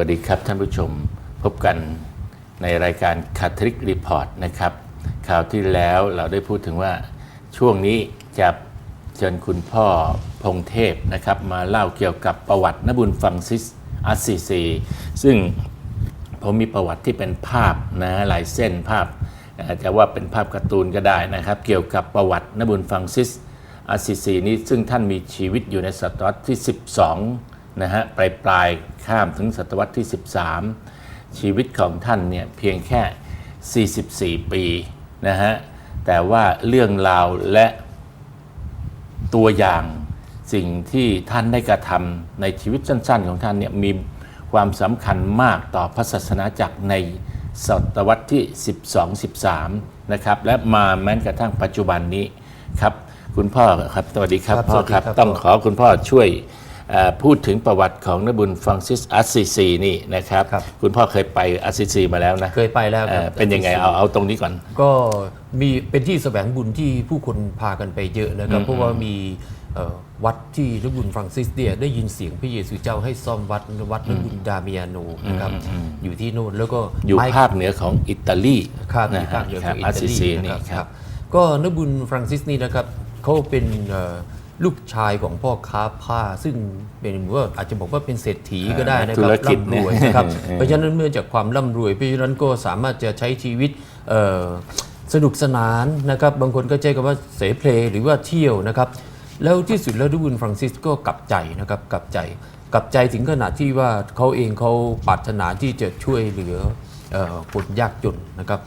วัสดีครับท่านผู้ชมพบกันในรายการคาทริกรีพอร์ตนะครับคราวที่แล้วเราได้พูดถึงว่าช่วงนี้จะเชิญคุณพ่อพงเทพนะครับ มาเล่าเกี่ยวกับประวัตินบุญฟังซิสอัสซีซีซึ่งผมมีประวัติที่เป็นภาพนะลายเส้นภาพอาจจะว่าเป็นภาพการ์ตูนก็ได้นะครับ เกี่ยวกับประวัตินบุญฟังซิสอาซิซีนี้ซึ่งท่านมีชีวิตอยู่ในศตวรรษที่ 12 นะฮะปลายปลายๆข้ามถึงศตวรรษที่ 13 ชีวิตของท่านเนี่ยเพียงแค่ 44 ปีนะฮะแต่ว่าเรื่องราวและตัวอย่างสิ่งที่ท่านได้กระทำในชีวิตสั้น ๆ ของท่านเนี่ยมีความสำคัญมากต่อพระศาสนาจักรในศตวรรษที่ 12-13 นะครับ และมาแม้กระทั่งปัจจุบันนี้ครับ คุณพ่อครับ สวัสดีครับครับพ่อครับสวัสดีครับ ต้องขอคุณพ่อช่วยเอ่อ พูดถึงประวัติของนบุญฟรังซิสอัสซิซีนี่นะครับครับ คุณพ่อเคยไปอัสซิซีมาแล้วนะ เคยไปแล้วเอ่คอรับ เป็นยังไงเอาเอาตรงนี้ก่อน ก็มีเป็นที่แสวงบุญที่ผู้คนพากันไปเยอะนะครับ เพราะว่ามีเอ่อวัดที่นบุญฟรังซิสเนี่ยได้ยินเสียงพระเยซูเจ้าให้ซ่อมวัดวัดนบุญดาเมียโนนะครับอยู่ที่โน่นแล้วก็อยู่ไม้ภาคเหนือของอิตาลีครับนะที่ฮะภาคเหนือคขรัอบงอิอัสตาซิลีซีนะนี่ครับครับก็นบุญฟรังซิสนี่นะครับเขาเป็นเอ่อ ลูกชายของพ่อค้าผ้า ซึ่งเป็นเหมือนว่าอาจจะบอกว่าเป็นเศรษฐีก็ได้นะคธุรับรกิจร่ำรวยนะครับเนี่ยเพราะฉะนั้นเมื่อจากความร่ำรวยเพราะฉะนั้นก็สามารถจะใช้ชีวิตเอ่อสนุกสนานนะครับ บางคนก็ใช้คำว่าเสเพลหรือว่าเที่ยวนะครับ แล้วที่สุดแล้วนบุญฟรังซิสก็กลับใจนะครับกลับใจกลับใจถึงขนาดที่ว่าเขาเองเขาปรารถนาที่จะช่วยเหลือเอ่อคนยากจนนะครับ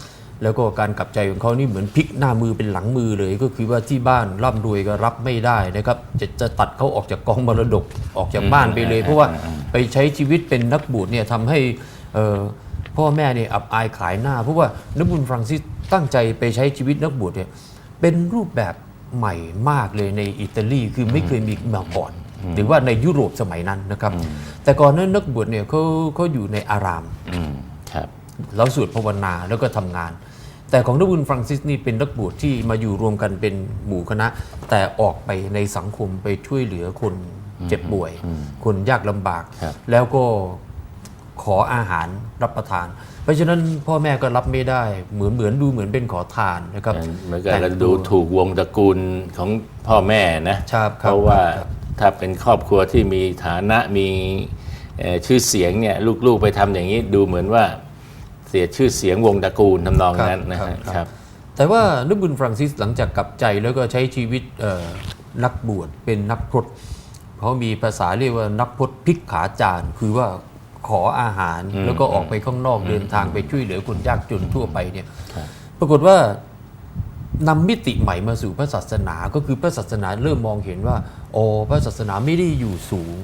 แล้วก็การกลับใจของเขานี่เหมือนพลิกหน้ามือเป็นหลังมือเลย ก็คือว่าที่บ้านร่ำรวยก็รับไม่ได้นะครับ จะจะตัดเขาออกจากกองมรดกออกจากบ้านไปเลย เพราะว่าไปใช้ชีวิตเป็นนักบวชเนี่ยทำให้เอ่อพ่อแม่เนี่ยอับอายขายหน้า เพราะว่านักบุญฟรังซิสตั้งใจไปใช้ชีวิตนักบวชเนี่ยเป็นรูปแบบใหม่มากเลยในอิตาลีคือไม่เคยมีมาก่อนหรือว่าในยุโรปสมัยนั้นนะครับ แต่ก่อนนั้นนักบวชเนี่ยเขาเขาอยู่ในอารามอืมครับแล้วสวดภาวนาแล้วก็ทำงาน แต่ของนักบุญฟรังซิสนี่เป็นนักบวชที่มาอยู่รวมกันเป็นหมู่คณะ แต่ออกไปในสังคมไปช่วยเหลือคนเจ็บป่วย คนยากลำบากครับแล้วก็ขออาหารรับประทาน เพราะฉะนั้นพ่อแม่ก็รับไม่ได้เหมือนเหมือนดูเหมือนเป็นขอทานนะครับเหมือนกับแต่งเราตัวดูถูกวงตระกูลของพ่อแม่นะครับครับเพราะว่าครับถ้าเป็นครอบครัวที่มีฐานะมีเอ่อชื่อเสียงเนี่ยลูกๆไปทำอย่างนี้ดูเหมือนว่า เสียชื่อเสียงวงตระกูลทำนองนั้นนะฮะครับ แต่ว่านักบุญฟรังซิสหลังจากกลับใจแล้วก็ใช้ชีวิตเอ่อนักบวชเป็นนักพรตเขามีภาษาเรียกว่านักพรตพลิกขาจานคือว่าขออาหารแล้วก็ออกไปข้างนอกเดินทางไปช่วยเหลือคนยากจนทั่วไปเนี่ยครับปรากฏว่านำมิติใหม่มาสู่พระศาสนาก็คือพระศาสนาเริ่มมองเห็นว่าอ๋อพระศาสนาไม่ได้อยู่สูง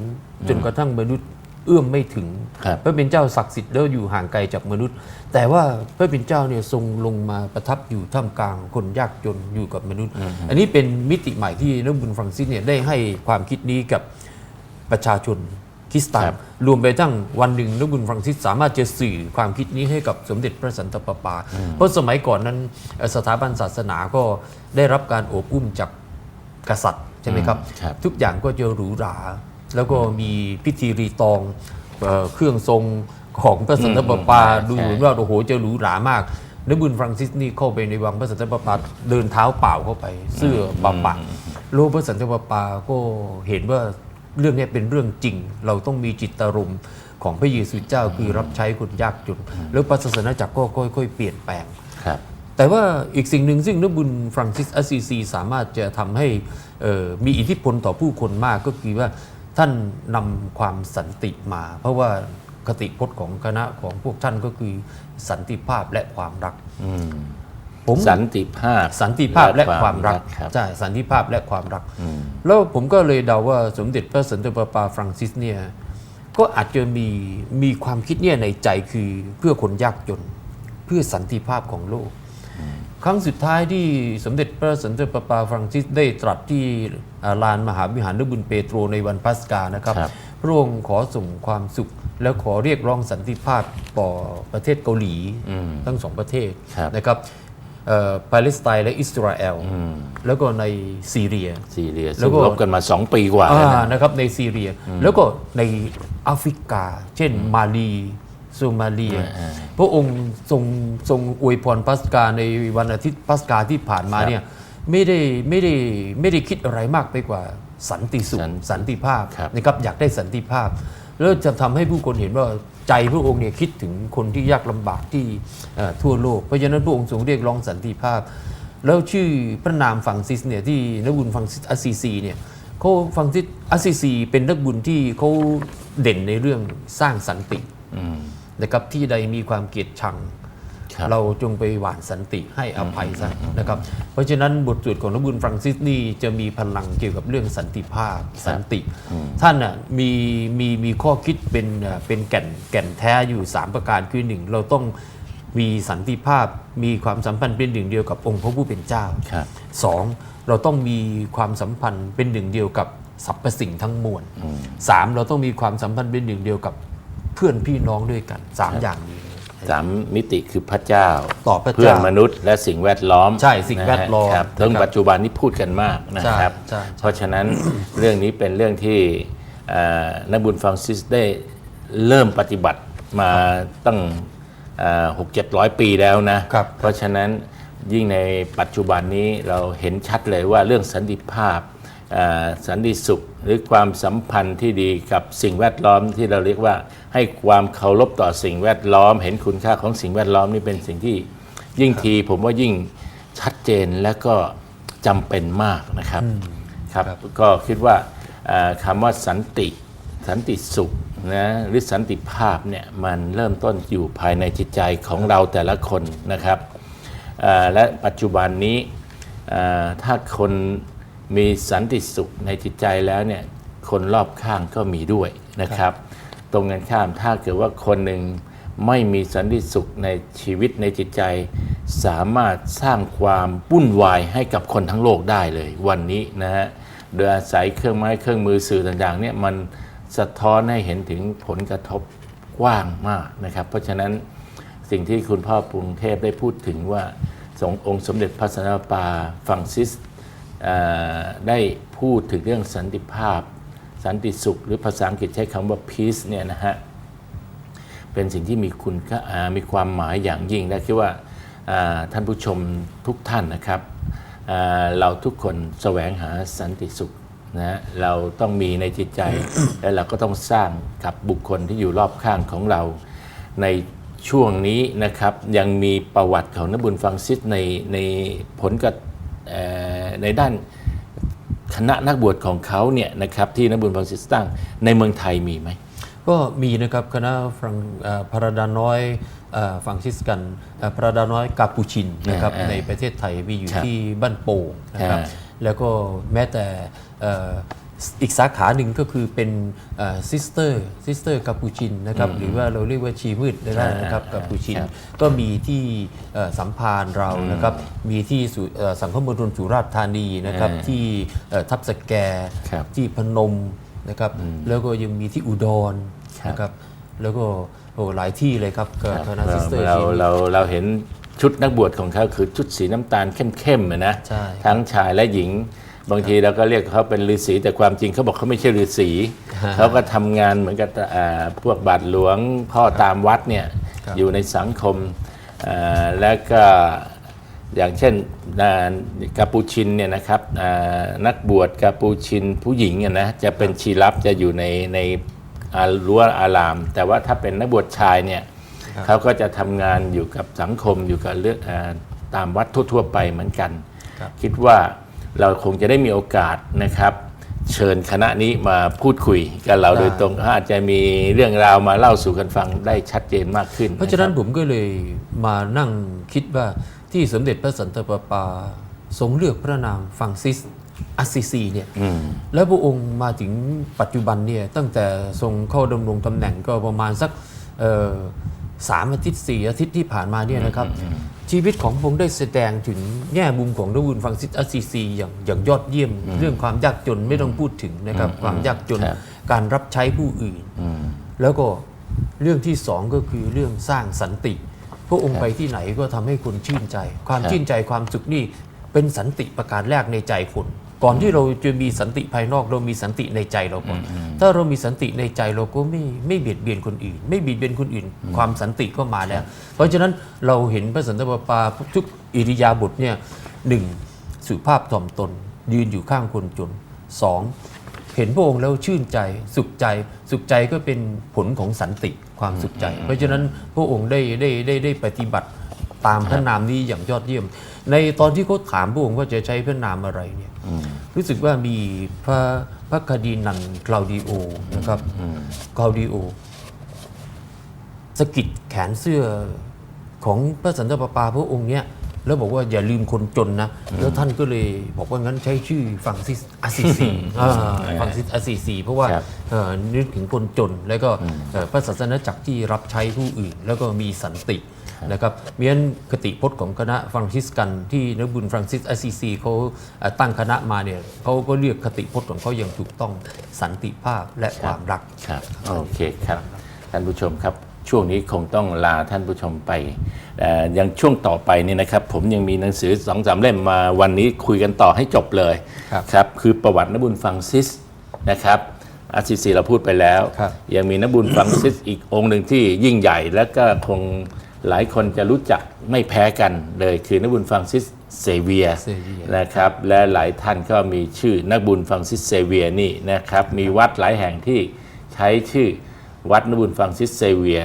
จนกระทั่งมนุษย์ เอื้อมไม่ถึง ครับพระเป็นเจ้าศักดิ์สิทธิ์แล้วอยู่ห่างไกลจากมนุษย์ แต่ว่าพระเป็นเจ้าเนี่ยทรงลงมาประทับอยู่ท่ามกลางคนยากจนอยู่กับมนุษย์ อันนี้เป็นมิติใหม่ที่นักบุญฟรังซิสเนี่ยได้ให้ความคิดนี้กับประชาชนคริสเตันครับรวมไปทั้งวันหนึ่งนักบุญฟรังซิสสามารถจะสื่อความคิดนี้ให้กับสมเด็จพระสันตะปาปา เพราะสมัยก่อนนั้นเอ่อสถาบันศาสนาก็ได้รับการโอบอุ้มจากกษัตริย์ใช่ไหมครับ อืมครับ ทุกอย่างก็จะหรูหรา แล้วก็มีพิธีรีตองเอ่อเครื่องทรงของพระสันตะปาปาอืมดูใช่เหมือนว่าโอ้โหจะหรูหรามากนักบุญฟรังซิสนี่เข้าไปในวังพระสันตะปาปาเดินเท้าเปล่าเข้าไป เสื้อปะปะโลกพระสันตะปาปาก็เห็นว่าเรื่องนี้เป็นเรื่องจริง เราต้องมีจิตตารมณ์ของพระเยซูเจ้าคือรับใช้คนยากจนแล้วพระศาสนาจักรก็ค่อยๆ เปลี่ยนแปลงครับแต่ว่าอีกสิ่งหนึ่งซึ่งนักบุญฟรังซิสอัสซีซีสามารถจะทำให้เอ่อมีอิทธิพลต่อผู้คนมากก็คือว่า ท่านนำความสันติมา เพราะว่าคติพจน์ของคณะของพวกท่านก็คือสันติภาพและความรักอืมผมสันติภาพสันติภาพและความรักครับใช่สันติภาพและความรักอืมแล้วผมก็เลยเดาว่าสมเด็จพระสันตะปาปาฟรังซิสเนี่ยก็อาจจะมีมีความคิดเนี่ยในใจคือเพื่อคนยากจน เพื่อสันติภาพของโลก ครั้งสุดท้ายที่สมเด็จพระสันตะปาปาฟรังซิสได้ตรัสที่อ่าลานมหาวิหารนบุญเปโตรในวันพัสกานะครับครับพระองค์ขอส่งความสุข แล้วขอเรียกร้องสันติภาพต่อประเทศเกาหลีอืมทั้งสองประเทศครับนะครับปาเลสไตน์และอิสราเอลแล้วก็ในซีเรียซีเรียแล้ซึ่วงก็รบกันมา 2 ปีกว่าแล้วอ่านะนะครับในซีเรีย แล้วก็ในแอฟริกา เช่นมาลี โซมาเลีย พระองค์ทรงทรงอวยพรปัสกาในวันอาทิตย์ปัสกาที่ผ่านมาเนี่ยไม่ได้ไม่ได้ไม่ได้คิดอะไรมากไปกว่าสันติสุขสันสันติภาพครับนะครับอยากได้สันติภาพ แล้วจะทำให้ผู้คนเห็นว่าใจพระองค์เนี่ยคิดถึงคนที่ยากลำบากที่เอ่อทั่วโลก เพราะฉะนั้นพระองค์ทรงเรียกร้องสันติภาพ แล้วชื่อพระนามฟังซิสเนี่ยที่นักบุญฟังซิสอัสซีซีเนี่ยเขาฟังซิสอัสซีซีเป็นนักบุญที่เขาเด่นในเรื่องสร้างสันติ นะครับที่ใดมีความเกลียดชัง ครับเราจงไปหว่านสันติให้อภัยซะนะครับเพราะฉะนั้นบทสวดของนักบุญฟรังซิสนี่จะมีพลังเกี่ยวกับเรื่องสันติภาพสันติ ท่านน่ะมีมีมีข้อคิดเป็นเอ่อเป็นแก่นแก่นแท้อยู่ 3 ประการคือหนึ่งเราต้องมีสันติภาพมีความสัมพันธ์เป็นหนึ่งเดียวกับองค์พระผู้เป็นเจ้า ครับ สองเราต้องมีความสัมพันธ์เป็นหนึ่งเดียวกับสรรพสิ่งทั้งมวลสามเราต้องมีความสัมพันธ์เป็นหนึ่งเดียวกับ เพื่อนพี่น้องด้วยกันสามอย่างนี้สามมิติคือพระเจ้าต่อพระเจ้าเพื่อนมนุษย์และสิ่งแวดล้อมใช่สิ่งแวดล้อมนะฮะครับนะครับเรื่องปัจจุบันนี้พูดกันมากนะครับใช่ใช่เพราะฉะนั้นเรื่องนี้เป็นเรื่องที่เอ่อนักบุญฟรังซิสได้เริ่มปฏิบัติมาตั้งหกเจ็ดร้อยปีแล้วนะครับเพราะฉะนั้นยิ่งในปัจจุบันนี้เราเห็นชัดเลยว่าเรื่องสันติภาพเอ่อสันติสุข หรือความสัมพันธ์ที่ดีกับสิ่งแวดล้อมที่เราเรียกว่า ให้ความเคารพต่อสิ่งแวดล้อม เห็นคุณค่าของสิ่งแวดล้อมนี่เป็นสิ่งที่ยิ่งทีผมว่ายิ่งชัดเจนและก็จำเป็นมากนะครับครับ ก็คิดว่าเอ่อคำว่าสันติสันติสุขนะหรือสันติภาพเนี่ยมันเริ่มต้นอยู่ภายในจิตใจของเราแต่ละคนนะครับเอ่อและปัจจุบันนี้เอ่อถ้าคน มีสันติสุขในจิตใจแล้วเนี่ยคนรอบข้างก็มีด้วยนะครับ ตรงกันข้ามถ้าเกิดว่าคนหนึ่งไม่มีสันติสุขในชีวิตในจิตใจ สามารถสร้างความวุ่นวายให้กับคนทั้งโลกได้เลยวันนี้นะฮะโดยอาศัยเครื่องไม้เครื่องมือสื่อต่างๆเนี่ยมันสะท้อนให้เห็นถึงผลกระทบกว้างมากนะครับ เพราะฉะนั้นสิ่งที่คุณพ่อกรุงเทพได้พูดถึงว่าสงองค์สมเด็จพระสันตะปาฟังซิส ได้พูดถึงเรื่องสันติภาพ สันติสุข หรือภาษาอังกฤษใช้คำว่า peace เนี่ยนะฮะเป็นสิ่งที่มีคุณค่ามีความหมายอย่างยิ่งและคิดว่าท่านผู้ชมทุกท่านนะครับเราทุกคนแสวงหาสันติสุขนะเราต้องมีในจิตใจ และเราก็ต้องสร้างกับบุคคลที่อยู่รอบข้างของเรา ในช่วงนี้นะครับยังมีประวัติของนบุญฟังซิสในในผลกับ ในด้านคณะนักบวชของเขาเนี่ยนะครับที่นกบุญฟังซิสตั้งในเมืองไทยมีไหม ก็มีนะครับคณะฟรังเอ่อพระดาน้อยเอ่อฟรังซิสกันเอ่อพระดาน้อยกาปูชินนะครับอ่าในประเทศไทยมีอยู่ครับที่บ้านโป่งนะครับอ่าแล้วก็แม้แต่เอ่ออีกสาขาหนึ่งก็คือเป็นซิสเตอร์ซิสเตอร์กาปูชินนะครับหรือว่าเราเรียกว่าชีมืดก็ได้นะครับกาปูชินครับก็มีที่เอ่อสัมพานธ์เรานะครับมีที่สุเอ่อสังคมณฑลสุราษฎร์ธานีนะครับอ่าที่เอ่อทับสแกครับที่พนมนะครับแล้วก็ยังมีที่อุดรครับนะครับแล้วก็โอ้หลายที่เลยครับกับคณะซิสเตอร์เราทีมเราเราเห็นชุดนักบวชของเขาคือชุดสีน้ำตาลเข้มๆอะนะใช่ทั้งชายและหญิง บางทีเราก็เรียกเขาเป็นฤาษีแต่ความจริงเขาบอกเขาไม่ใช่ฤาษีเขาก็ทำงานเหมือนกับอ่าพวกบาทหลวงพ่อตามวัดเนี่ยครับอยู่ในสังคมอ่าแล้วก็อย่างเช่นอ่ากาปูชินเนี่ยนะครับอ่านักบวชกาปูชินผู้หญิงอะนะจะเป็นชีรับจะอยู่ในในอารั้วอาราม แต่ว่าถ้าเป็นนักบวชชายเนี่ยเขาก็จะทำงานอยู่กับสังคมอยู่กับเรื่องอาตามวัดทั่ว ๆ ไปเหมือนกันครับคิดว่า เราคงจะได้มีโอกาสนะครับ เชิญคณะนี้มาพูดคุยกับเราโดยตรงเขาอาจจะมีเรื่องราวมาเล่าสู่กันฟังได้ชัดเจนมากขึ้น เพราะฉะนั้นผมก็เลยมานั่งคิดว่าที่สมเด็จพระสันตะปาปาทรงเลือกพระนามฟรังซิสอัสซิซีเนี่ยแล้วพระองค์มาถึงปัจจุบันเนี่ยตั้งแต่ทรงเข้าดำรงตำแหน่งก็ประมาณสักเอ่อสามอาทิตย์สี่อาทิตย์ที่ผ่านมาเนี่ยนะครับ ชีวิตของพระองค์ได้แสดงถึงแง่มุมของดบุญฟังซิสอัสซิซีอย่างอย่างยอดเยี่ยม เรื่องความยากจนไม่ต้องพูดถึงนะครับ ความยากจนครับการรับใช้ผู้อื่น แล้วก็เรื่องที่สองก็คือเรื่องสร้างสันติ พระองค์ไปที่ไหนก็ทำให้คนชื่นใจ ความครับชื่นใจความสุขนี่เป็นสันติประการแรกในใจคน ก่อนที่เราจะมีสันติภายนอกเรามีสันติในใจเราก่อน ถ้าเรามีสันติในใจเราก็ไม่ไม่เบียดเบียนคนอื่น ไม่เบียดเบียนคนอื่น ความสันติก็มาแล้ว เพราะฉะนั้นเราเห็นพระสันตะปาปาทุกอิริยาบถเนี่ยหนึ่งสุภาพถ่อมตน ยืนอยู่ข้างคนจนสองเห็นพระองค์แล้วชื่นใจสุขใจ สุขใจก็เป็นผลของสันติความสุขใจ เพราะฉะนั้นพระองค์ได้ได้ได้ได้ปฏิบัติตามพระนามนี้อย่างยอดเยี่ยม ในตอนที่เขาถามพระองค์ว่าจะใช้พระนามอะไรเนี่ยรู้สึกว่ามีพระ พระคดีนันคลาวดิโอนะครับคลาวดิโอสะกิดแขนเสื้อของพระสันตะปาปาพระองค์เนี้ย แล้วบอกว่าอย่าลืมคนจนนะ แล้วท่านก็เลยบอกว่างั้นใช้ชื่อฟังซิสอาซิซีอ่าฟังซิสอาซิซีเพราะว่าครับเอ่อนึกถึงคนจน แล้วก็เอ่อพระศาสนาจักรที่รับใช้ผู้อื่น แล้วก็มีสันตินะครับเมียนคติพจน์ของคณะฟรังซิสกันที่นักบุญฟรังซิสอาซิซีเขาเอ่อตั้งคณะมาเนี่ยเขาก็เรียกคติพจน์ของเขาอย่างถูกต้องสันติภาพและความรักครับโอเคครับท่านผู้ชมครับ ช่วงนี้คงต้องลาท่านผู้ชมไปเอ่อยังช่วงต่อไปนี่นะครับ ผมยังมีหนังสือสองสามเล่มมาวันนี้คุยกันต่อให้จบเลยครับครับคือประวัตินบุญฟังซิสนะครับอาซิซีเราพูดไปแล้วครับยังมีนบุญฟังซิสอีกองค์หนึ่งที่ยิ่งใหญ่ และก็คงหลายคนจะรู้จักไม่แพ้กันเลยคือนบุญฟังซิสเซเวียเซเวียนะครับ และหลายท่านก็มีชื่อนักบุญฟังซิสเซเวียนี่นะครับ มีวัดหลายแห่งที่ใช้ชื่อ วัดนกบุญฟังซิสเซเวีย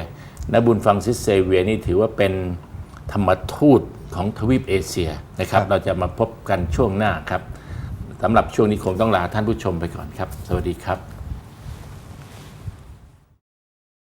นกบุญฟังซิสเซเวียนี่ถือว่าเป็นธรรมทูตของทวีปเอเชียนะครับ เราจะมาพบกันช่วงหน้าครับสำหรับช่วงนี้คงต้องลาท่านผู้ชมไปก่อนครับ สวัสดีครับ